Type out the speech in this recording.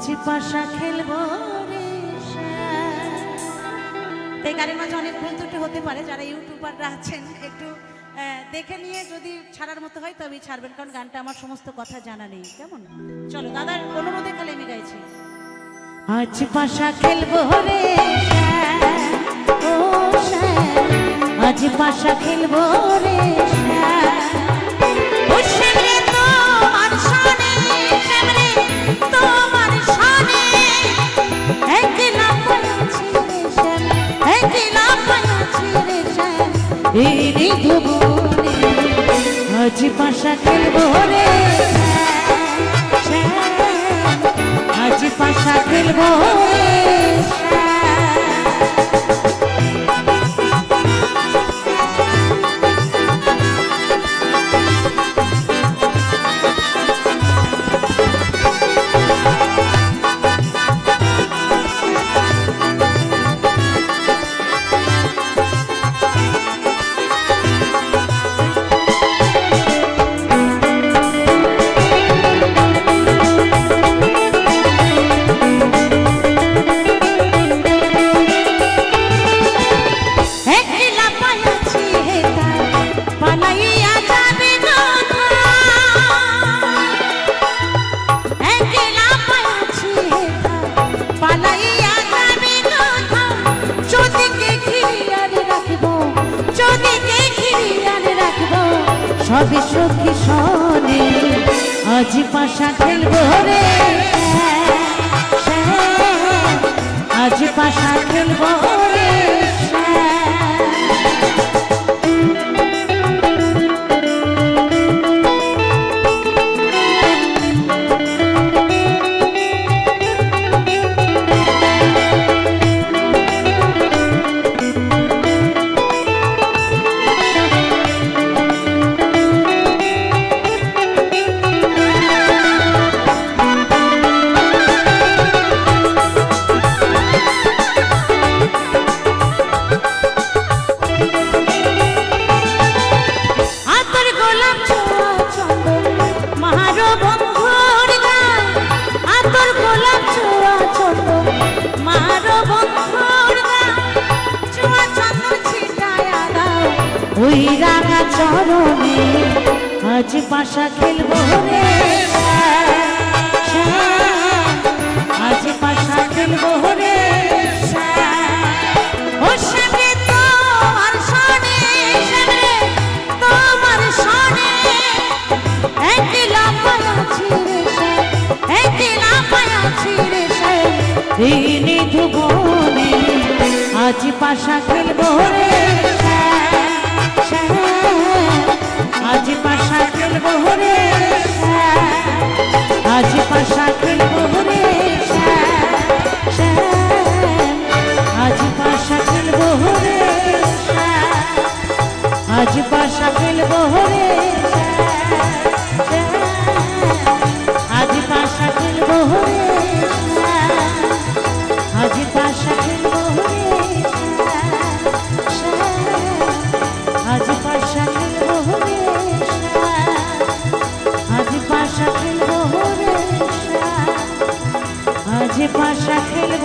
আজ পাশা খেলব রে শ্যাম। তো এই গাড়ির মাঝে অনেক ভুল ত্রুটি হতে পারে, যারা ইউটিউবাররা আছেন, একটু দেখে নিয়ে যদি ছাড়ার মতো হয়, তবেই ছাড়বেন, কারণ গানটা আমার সমস্ত কথা জানা নেই। কেমন? চলো, দাদার অনুমতি কালে আমি গাইছি। আজ পাশা খেলব রে আজ পাশা খেলব রে এই নিধুবনে আজ পাশা খেলব রে। আজ পাশা খেলব আজ পাশা খেলব। ওই রাঙা চরণে আজ পাশা খেলব রে আজ পাশা খেলব রে শ্যাম। ও শ্যাম রে তোমার শানে, শ্যাম আজ পাশা খেলব রে শ্যাম, শ্যাম। আজ পাশা খেলব রে মাঝে পাশা খেলব